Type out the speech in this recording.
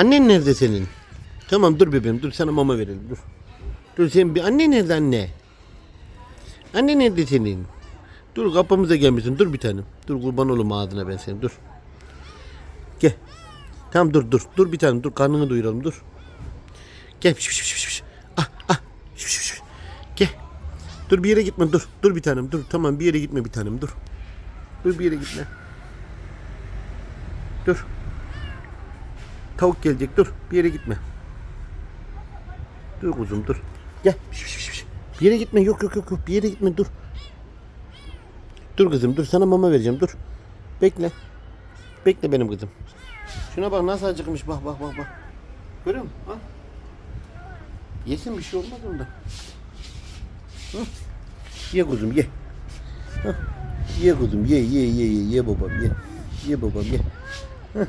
Annen nerede senin? Tamam dur bebeğim dur sana mama verelim dur. Dur sen bir anne nerede anne? Anne nerede senin? Dur kapımıza gelmişsin dur bir tanem. Dur kurban olayım ağzına ben senin dur. Gel. Tamam dur dur. Dur bir tane dur karnını doyuralım dur. Gel. Şiş, şiş, şiş. Ah ah. Şiş, şiş. Gel. Dur bir yere gitme dur. Dur bir tanem dur. Tamam bir yere gitme bir tanem dur. Dur bir yere gitme. Dur. Tavuk gelecek dur. Bir yere gitme. Dur kuzum dur. Gel. Bir yere gitme. Yok yok yok. Bir yere gitme dur. Dur kızım dur sana mama vereceğim dur. Bekle. Bekle benim kızım. Şuna bak nasıl acıkmış bak bak bak bak. Görüyor musun? Al. Yesin bir şey olmaz onda. Hı. Ye kuzum ye. Hı. Ye kuzum ye ye ye ye ye babam ye. Ye babam ye. Hı.